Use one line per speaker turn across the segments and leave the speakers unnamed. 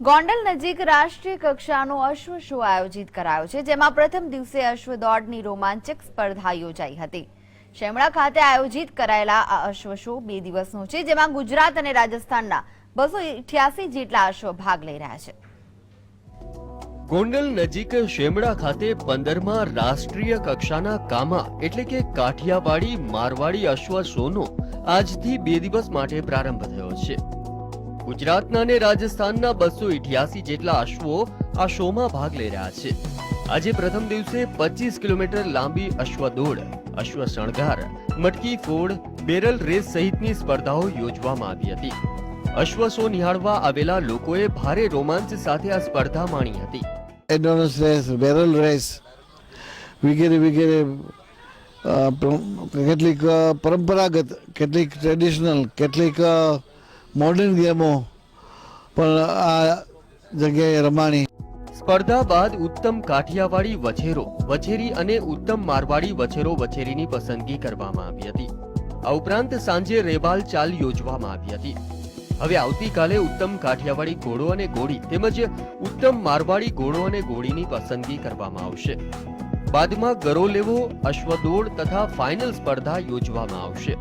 ગોંડલ નજીક રાષ્ટ્રીય કક્ષાનો અશ્વ શો આયોજિત કરાયો છે, જેમાં પ્રથમ દિવસે અશ્વ દોડની રોમાંચક સ્પર્ધા યોજાઈ હતી. શેમળા ખાતે આયોજિત કરાયેલા આ અશ્વ શો બે દિવસનો છે, જેમાં ગુજરાત અને રાજસ્થાનના બસો જેટલા અશ્વ ભાગ લઈ રહ્યા છે.
ગોંડલ નજીક શેમડા ખાતે પંદરમાં રાષ્ટ્રીય કક્ષાના કામા એટલે કે કાઠિયાવાડી મારવાડી અશ્વ શોનો આજથી બે દિવસ માટે પ્રારંભ થયો છે. ગુજરાતના અને રાજસ્થાનના બસો ઇઠ્યાસી જેટલા અશ્વો આ શોમાં ભાગ લઈ રહ્યા છે. આજે પ્રથમ દિવસે પચીસ કિલોમીટર લાંબી અશ્વ દોડ અશ્વ શણગાર મટકી ફોડ, બેરલ રેસ સહિતની સ્પર્ધાઓ યોજવામાં આવી હતી. અશ્વ શો નિહાળવા આવેલા લોકોએ ભારે રોમાંચ સાથે આ સ્પર્ધા માણી હતી.
એડવાન્સ રેસ, બેરલ રેસ, વગેરે વગેરે કેટલીક પરંપરાગત, કેટલીક ટ્રેડિશનલ કેટલીક મોડર્ન ગેમો. પણ આ જગ્યાએ રમાણી.
સ્પર્ધા બાદ ઉત્તમ કાઠિયાવાડી વછેરો, વછેરી અને ઉત્તમ મારવાડી વછેરો વછેરીની પસંદગી કરવામાં આવી હતી. આ ઉપરાંત સાંજે રેબાલ ચાલ યોજવામાં આવી હતી. હવે આવતીકાલે ઉત્તમ કાઠિયાવાડી ઘોડો અને ઘોડી તેમજ ઉત્તમ મારવાડી ઘોડો અને ઘોડીની પસંદગી કરવામાં આવશે. બાદમાં ગરો લેવો, અશ્વદોડ તથા ફાઇનલ સ્પર્ધા યોજવામાં આવશે.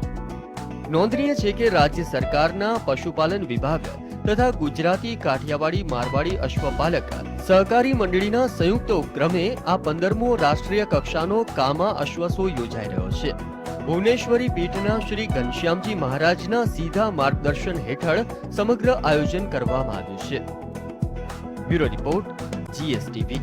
નોંધનીય છે કે રાજ્ય સરકારના પશુપાલન વિભાગ તથા ગુજરાતી કાઠિયાવાડી મારવાડી અશ્વપાલક સહકારી મંડળીના સંયુક્ત ઉપક્રમે આ પંદરમો રાષ્ટ્રીય કક્ષાનો કામા અશ્વસો યોજાઈ રહ્યો છે. ભુવનેશ્વરી પીઠના શ્રી ઘનશ્યામજી મહારાજના સીધા માર્ગદર્શન હેઠળ સમગ્ર આયોજન કરવામાં આવ્યું છે. Bureau report, GSTV.